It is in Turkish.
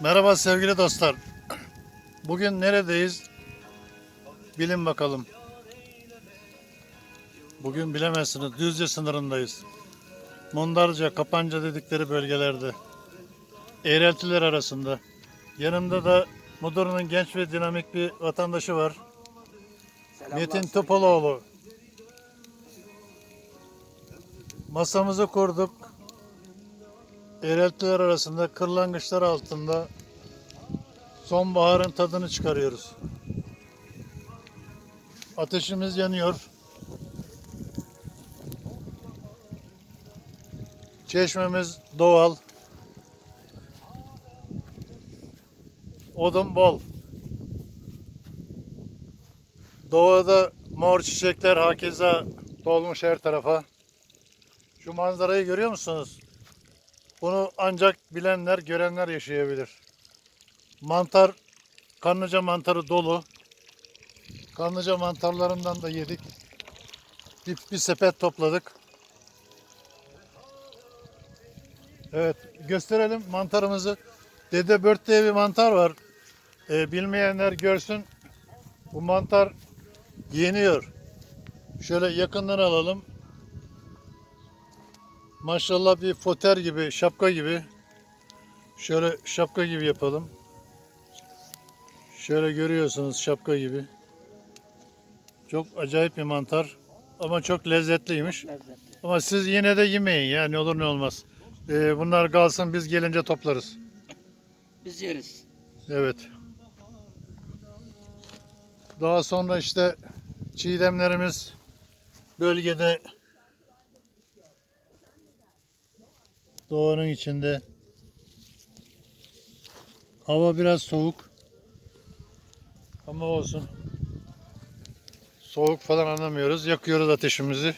Merhaba sevgili dostlar. Bugün neredeyiz? Bilin bakalım. Bugün bilemezsiniz. Düzce sınırındayız. Mundarca, Kapanca dedikleri bölgelerde. Eğreltiler arasında. Yanımda da Mudurnu'nun genç ve dinamik bir vatandaşı var. Metin Topaloğlu. Masamızı kurduk. Eğreltiler arasında, kırlangıçlar altında sonbaharın tadını çıkarıyoruz. Ateşimiz yanıyor. Çeşmemiz doğal. Odun bol. Doğada mor çiçekler hakeza dolmuş her tarafa. Şu manzarayı görüyor musunuz? Bunu ancak bilenler, görenler yaşayabilir. Mantar, kanlıca mantarı dolu. Kanlıca mantarlarından da yedik. Bir, bir sepet topladık. Evet, gösterelim mantarımızı. Dede bört diye bir mantar var. Ee, bilmeyenler görsün. Bu mantar yeniyor. Şöyle yakından alalım. Maşallah bir foter gibi, şapka gibi. Şöyle şapka gibi yapalım. Şöyle görüyorsunuz şapka gibi. Çok acayip bir mantar. Ama çok lezzetliymiş. Lezzetli. Ama siz yine de yemeyin ya ne olur ne olmaz. Ee, bunlar kalsın biz gelince toplarız. Biz yeriz. Evet. Daha sonra işte çiğdemlerimiz bölgede doğanın içinde. Hava biraz soğuk. Ama olsun. Soğuk falan anlamıyoruz. Yakıyoruz ateşimizi.